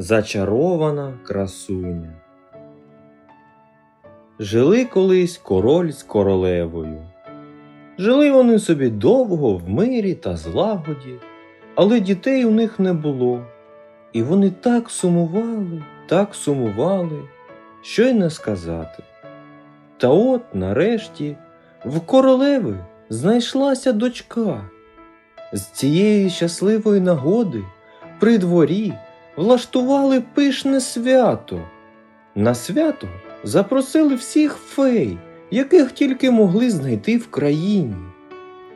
Зачарована красуня. Жили колись король з королевою. Жили вони собі довго в мирі та злагоді, але дітей у них не було. І вони так сумували, так сумували, що й не сказати. Та от, нарешті, в королеви знайшлася дочка. З цієї щасливої нагоди при дворі влаштували пишне свято. На свято запросили всіх фей, яких тільки могли знайти в країні.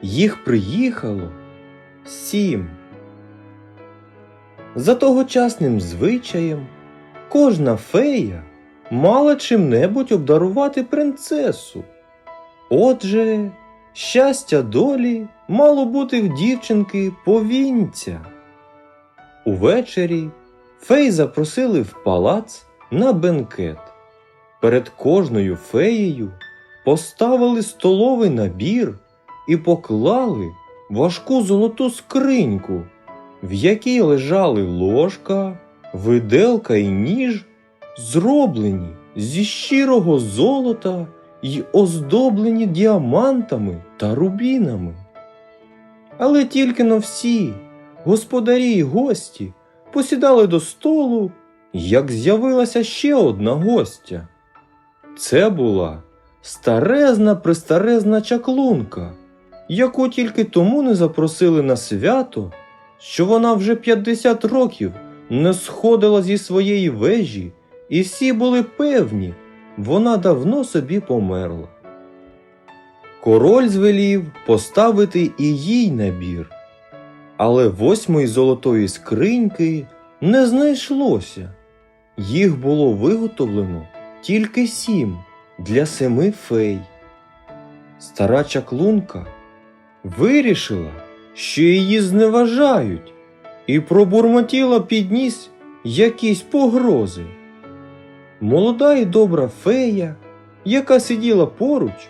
Їх приїхало сім. За тогочасним звичаєм кожна фея мала чим-небудь обдарувати принцесу. Отже, щастя долі мало бути в дівчинки повінця. Увечері фей запросили в палац на бенкет. Перед кожною феєю поставили столовий набір і поклали важку золоту скриньку, в якій лежали ложка, виделка і ніж, зроблені зі щирого золота й оздоблені діамантами та рубінами. Але тільки но всі, господарі й гості, посідали до столу, як з'явилася ще одна гостя. Це була старезна престарезна чаклунка, яку тільки тому не запросили на свято, що вона вже 50 років не сходила зі своєї вежі, і всі були певні, вона давно собі померла. Король звелів поставити і їй набір, але восьмої золотої скриньки не знайшлося. Їх було виготовлено тільки сім для семи фей. Стара чаклунка вирішила, що її зневажають, і пробурмотіла під ніс якісь погрози. Молода і добра фея, яка сиділа поруч,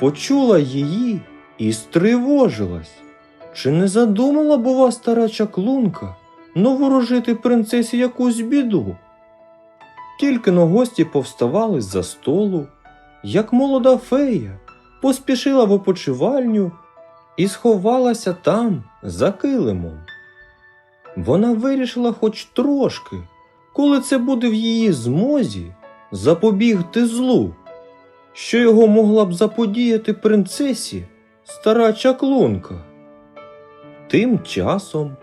почула її і стривожилась. Чи не задумала, бува стара чаклунка новорожити принцесі якусь біду? Тільки но гості повставали з-за столу, як молода фея поспішила в опочивальню і сховалася там за килимом. Вона вирішила хоч трошки, коли це буде в її змозі, запобігти злу, що його могла б заподіяти принцесі стара чаклунка. Тим часом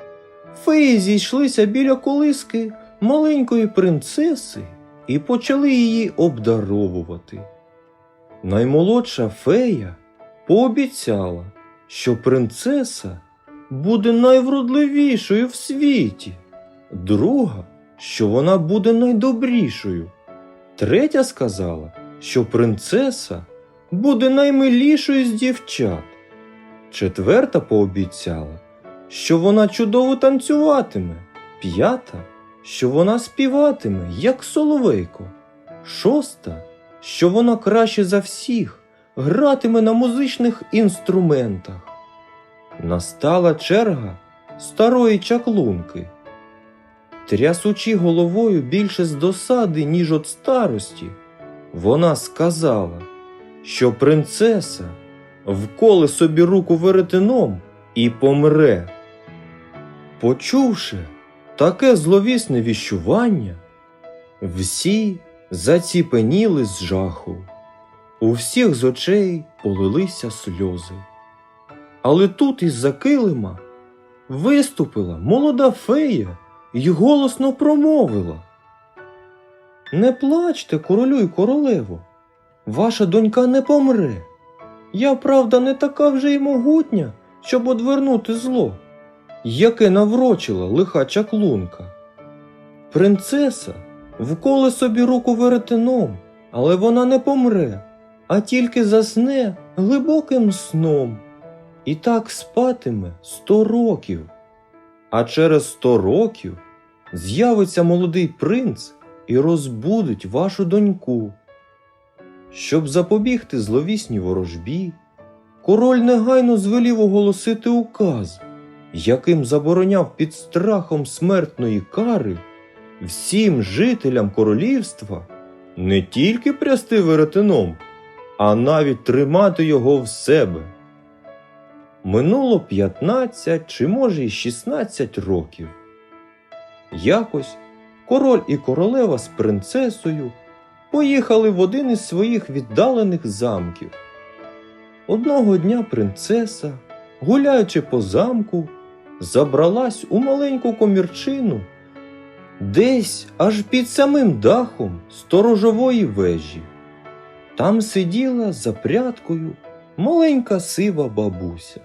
феї зійшлися біля колиски маленької принцеси і почали її обдаровувати. Наймолодша фея пообіцяла, що принцеса буде найвродливішою в світі, друга, що вона буде найдобрішою. Третя сказала, що принцеса буде наймилішою з дівчат. Четверта пообіцяла, що вона чудово танцюватиме. П'ята, що вона співатиме, як соловейко. Шоста, що вона краще за всіх гратиме на музичних інструментах. Настала черга старої чаклунки. Трясучи головою більше з досади, ніж від старості, вона сказала, що принцеса вколе собі руку веретеном і помре. Почувши таке зловісне віщування, всі заціпеніли з жаху, у всіх з очей полилися сльози. Але тут із-за килима виступила молода фея й голосно промовила. Не плачте, королю й королево, ваша донька не помре. Я, правда, не така вже й могутня, щоб одвернути зло, яке наврочила лиха чаклунка. Принцеса вколе собі руку веретеном, але вона не помре, а тільки засне глибоким сном. І так спатиме сто років. А через сто років з'явиться молодий принц і розбудить вашу доньку. Щоб запобігти зловісній ворожбі, король негайно звелів оголосити указ, яким забороняв під страхом смертної кари всім жителям королівства не тільки прясти веретеном, а навіть тримати його в себе. Минуло 15 чи може й 16 років. Якось король і королева з принцесою поїхали в один із своїх віддалених замків. Одного дня принцеса, гуляючи по замку, забралась у маленьку комірчину, десь аж під самим дахом сторожової вежі. Там сиділа за прядкою маленька сива бабуся.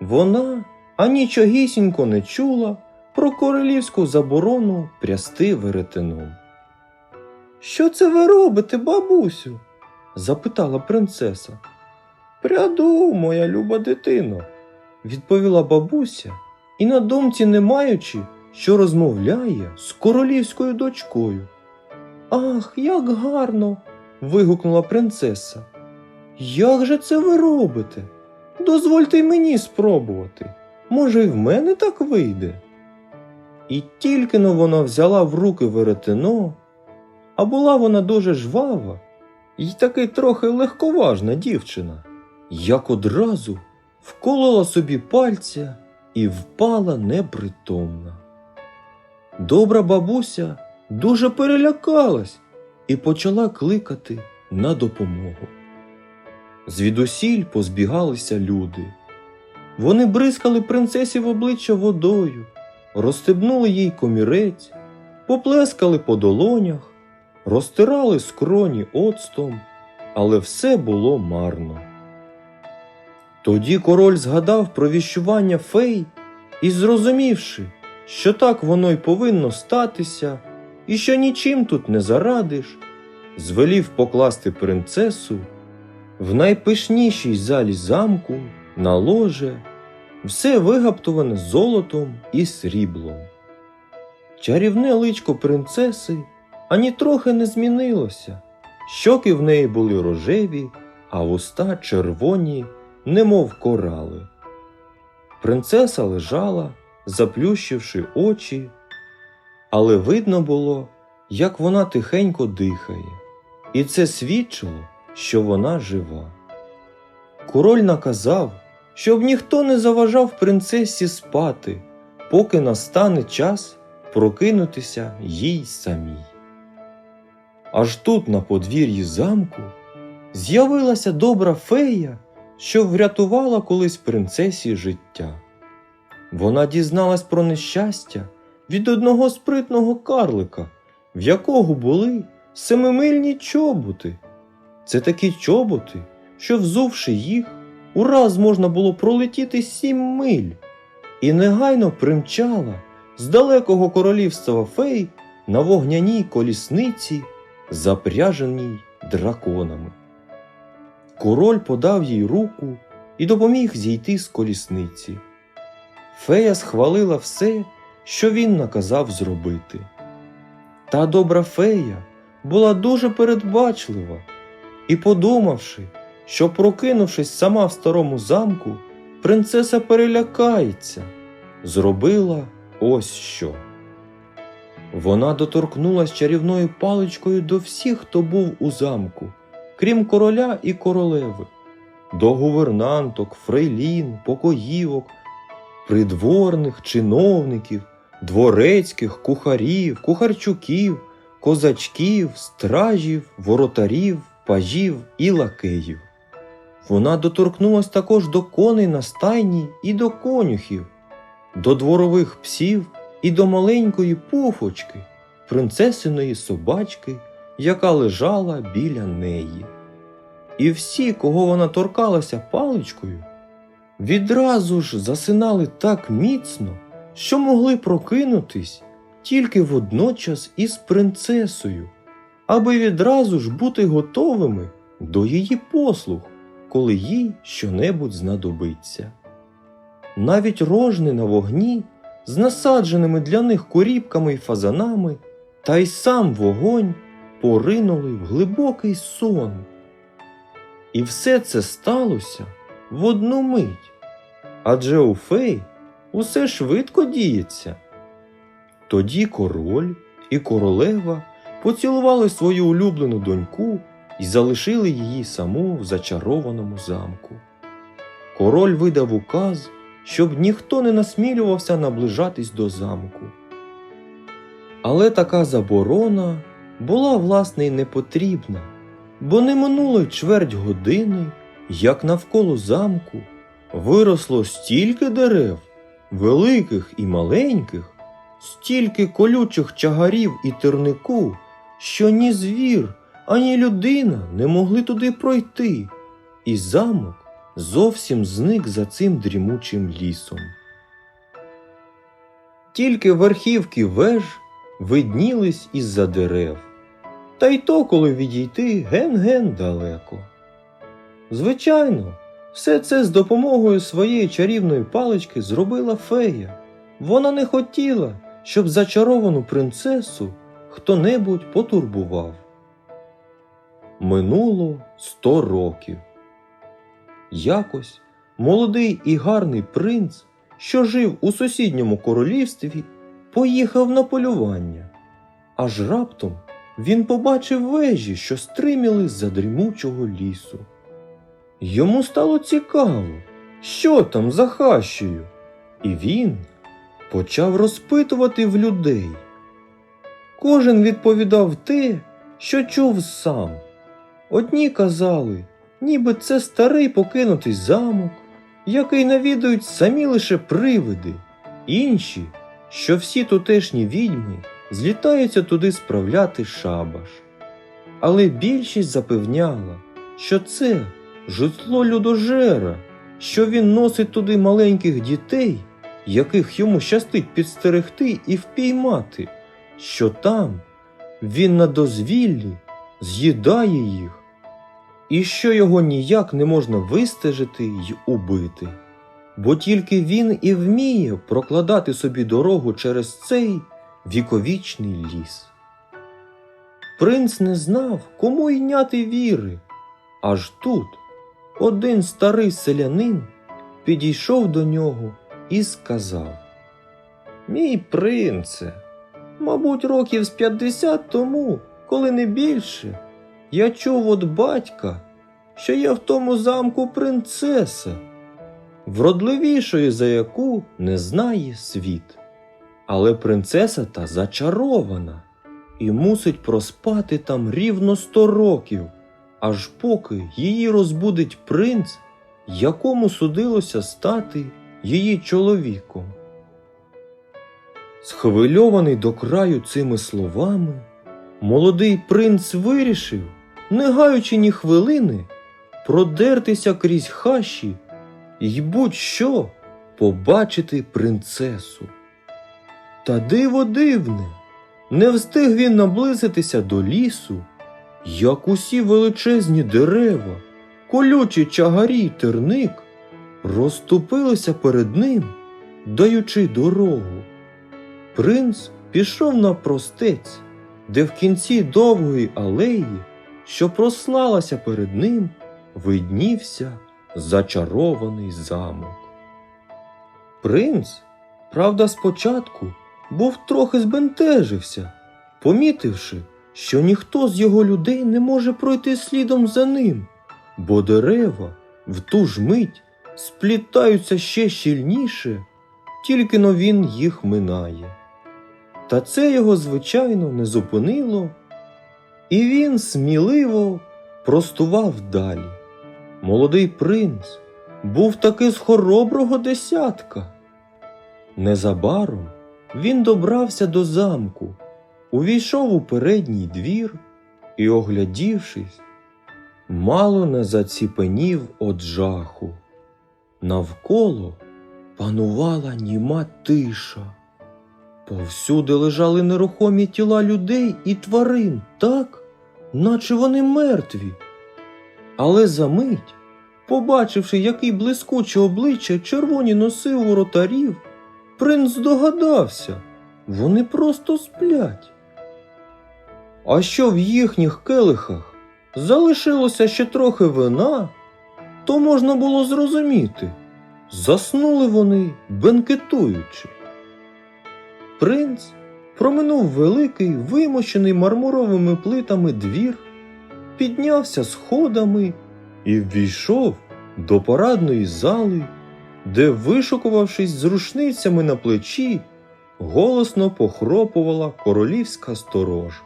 Вона анічогісінько не чула про королівську заборону прясти веретеном. Що це ви робите, бабусю? запитала принцеса. Пряду, моя люба дитино, відповіла бабуся, і на думці не маючи, що розмовляє з королівською дочкою. Ах, як гарно. вигукнула принцеса. Як же це ви робите? Дозвольте й мені спробувати. Може, й в мене так вийде. І тільки но вона взяла в руки веретено, а була вона дуже жвава і таки трохи легковажна дівчина, як одразу вколола собі пальця і впала непритомна. Добра бабуся дуже перелякалась і почала кликати на допомогу. Звідусіль позбігалися люди. Вони бризкали принцесі в обличчя водою, розстебнули їй комірець, поплескали по долонях, розтирали скроні оцтом, але все було марно. Тоді король згадав про віщування фей і, зрозумівши, що так воно й повинно статися, і що нічим тут не зарадиш, звелів покласти принцесу в найпишнішій залі замку на ложе, все вигаптоване золотом і сріблом. Чарівне личко принцеси ані трохи не змінилося. Щоки в неї були рожеві, а вуста червоні, немов корали. Принцеса лежала, заплющивши очі, але видно було, як вона тихенько дихає, і це свідчило, що вона жива. Король наказав, щоб ніхто не заважав принцесі спати, поки настане час прокинутися їй самій. Аж тут, на подвір'ї замку, з'явилася добра фея, що врятувала колись принцесі життя. Вона дізналась про нещастя від одного спритного карлика, в якого були семимильні чоботи. Це такі чоботи, що, взувши їх, ураз можна було пролетіти сім миль, і негайно примчала з далекого королівства фей на вогняній колісниці, запряженій драконами. Король подав їй руку і допоміг зійти з колісниці. Фея схвалила все, що він наказав зробити. Та добра фея була дуже передбачлива і, подумавши, що, прокинувшись сама в старому замку, принцеса перелякається, зробила ось що. Вона доторкнулась чарівною паличкою до всіх, хто був у замку, крім короля і королеви, до гувернанток, фрейлін, покоївок, придворних, чиновників, дворецьких, кухарів, кухарчуків, козачків, стражів, воротарів, пажів і лакеїв. Вона доторкнулась також до коней на стайні і до конюхів, до дворових псів і до маленької пуфочки, принцесиної собачки, яка лежала біля неї. І всі, кого вона торкалася паличкою, відразу ж засинали так міцно, що могли прокинутись тільки водночас із принцесою, аби відразу ж бути готовими до її послуг, коли їй щонебудь знадобиться. Навіть рожни на вогні з насадженими для них корібками й фазанами, та й сам вогонь поринули в глибокий сон. І все це сталося в одну мить, адже у фей усе швидко діється. Тоді король і королева поцілували свою улюблену доньку і залишили її саму в зачарованому замку. Король видав указ, щоб ніхто не насмілювався наближатись до замку. Але така заборона була власне й не потрібна, бо не минуло чверть години, як навколо замку виросло стільки дерев, великих і маленьких, стільки колючих чагарів і тернику, що ні звір, ані людина не могли туди пройти, і замок зовсім зник за цим дрімучим лісом. Тільки верхівки веж виднілись із-за дерев, та й то, коли відійти ген-ген далеко. Звичайно, все це з допомогою своєї чарівної палички зробила фея. Вона не хотіла, щоб зачаровану принцесу хто-небудь потурбував. Минуло сто років. Якось молодий і гарний принц, що жив у сусідньому королівстві, поїхав на полювання. Аж раптом він побачив вежі, що стриміли з-за дрімучого лісу. Йому стало цікаво, що там за хащею, і він почав розпитувати в людей. Кожен відповідав те, що чув сам. Одні казали, ніби це старий покинутий замок, який навідують самі лише привиди, інші, що всі тутешні відьми злітаються туди справляти шабаш. Але більшість запевняла, що це житло людожера, що він носить туди маленьких дітей, яких йому щастить підстерегти і впіймати, що там він на дозвіллі з'їдає їх, і що його ніяк не можна вистежити й убити, бо тільки він і вміє прокладати собі дорогу через цей віковічний ліс. Принц не знав, кому йняти віри, аж тут один старий селянин підійшов до нього і сказав: Мій принце, мабуть, років з п'ятдесят тому, коли не більше, я чув від батька, що є в тому замку принцеса, вродливішої за яку не знає світ. Але принцеса та зачарована і мусить проспати там рівно сто років, аж поки її розбудить принц, якому судилося стати її чоловіком. Схвильований до краю цими словами, молодий принц вирішив, не гаючи ні хвилини, продертися крізь хащі й будь-що побачити принцесу. Та диво дивне, не встиг він наблизитися до лісу, як усі величезні дерева, колючі чагарі й терник розступилися перед ним, даючи дорогу. Принц пішов навпростець, де в кінці довгої алеї, що прослалася перед ним, виднівся зачарований замок. Принц, правда, спочатку був трохи збентежився, помітивши, що ніхто з його людей не може пройти слідом за ним, бо дерева в ту ж мить сплітаються ще щільніше, тільки но він їх минає. Та це його, звичайно, не зупинило, і він сміливо простував далі. Молодий принц був таки з хороброго десятка. Незабаром він добрався до замку, увійшов у передній двір і, оглядівшись, мало не заціпенів од жаху. Навколо панувала німа тиша. Повсюди лежали нерухомі тіла людей і тварин, так, наче вони мертві. Але за мить, побачивши, який блискуче обличчя червоні носи у воротарів, принц здогадався, вони просто сплять. А що в їхніх келихах залишилося ще трохи вина, то можна було зрозуміти, заснули вони бенкетуючи. Принц проминув великий, вимощений мармуровими плитами двір, піднявся сходами і ввійшов до парадної зали, де, вишукувавшись з рушницями на плечі, голосно похропувала королівська сторожа.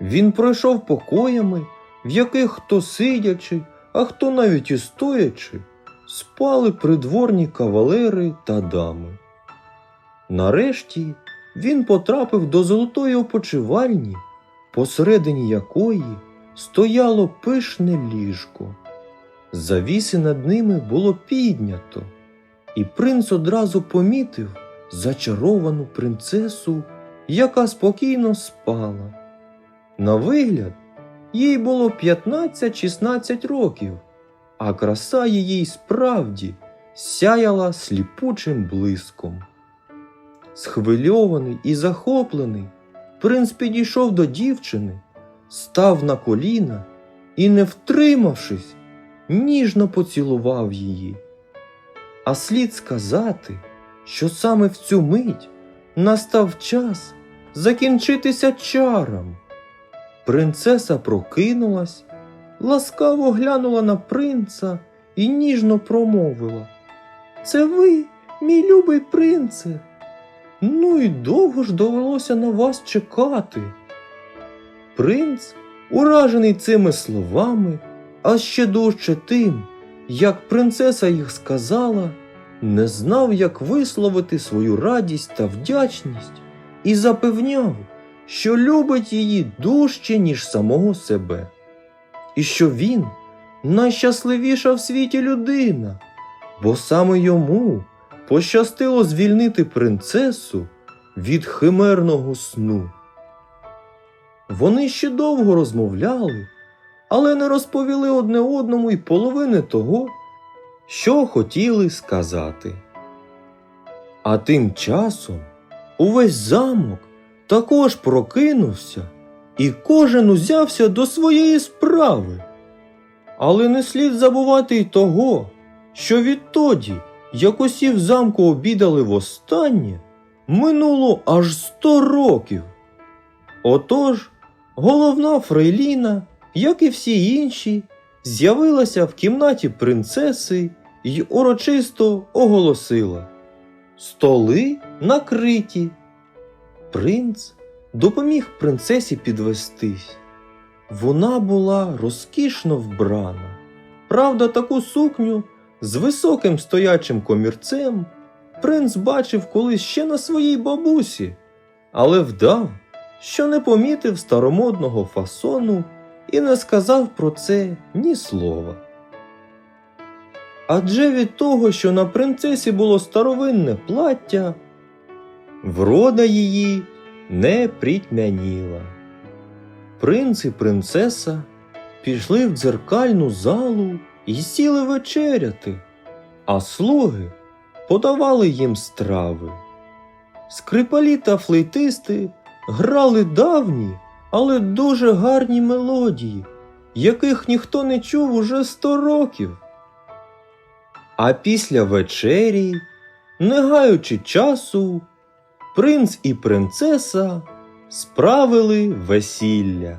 Він пройшов покоями, в яких хто сидячи, а хто навіть і стоячи, спали придворні кавалери та дами. Нарешті він потрапив до золотої опочивальні, посередині якої стояло пишне ліжко. Завіси над ними було піднято, і принц одразу помітив зачаровану принцесу, яка спокійно спала. На вигляд, їй було 15-16 років, а краса її справді сяяла сліпучим блиском. Схвильований і захоплений, принц підійшов до дівчини, став на коліна і, не втримавшись, ніжно поцілував її. А слід сказати, що саме в цю мить настав час закінчитися чарам. Принцеса прокинулась, ласкаво глянула на принца і ніжно промовила. Це ви, мій любий принце. Ну і довго ж довелося на вас чекати. Принц, уражений цими словами, а ще дужче тим, як принцеса їх сказала, не знав, як висловити свою радість та вдячність, і запевняв, що любить її дужче, ніж самого себе, і що він найщасливіша в світі людина, бо саме йому пощастило звільнити принцесу від химерного сну. Вони ще довго розмовляли, але не розповіли одне одному й половини того, що хотіли сказати. А тим часом увесь замок також прокинувся, і кожен узявся до своєї справи. Але не слід забувати й того, що відтоді, як усі в замку обідали востаннє, минуло аж сто років. Отож, головна Фрейліна, як і всі інші, з'явилася в кімнаті принцеси й урочисто оголосила Столи накриті. Принц допоміг принцесі підвестись. Вона була розкішно вбрана. Правда, таку сукню з високим стоячим комірцем принц бачив колись ще на своїй бабусі, але вдав, що не помітив старомодного фасону і не сказав про це ні слова. Адже від того, що на принцесі було старовинне плаття, врода її не притьмяніла. Принц і принцеса пішли в дзеркальну залу і сіли вечеряти, а слуги подавали їм страви. Скрипалі та флейтисти грали давні, але дуже гарні мелодії, яких ніхто не чув уже сто років. А після вечері, не гаючи часу, принц і принцеса справили весілля.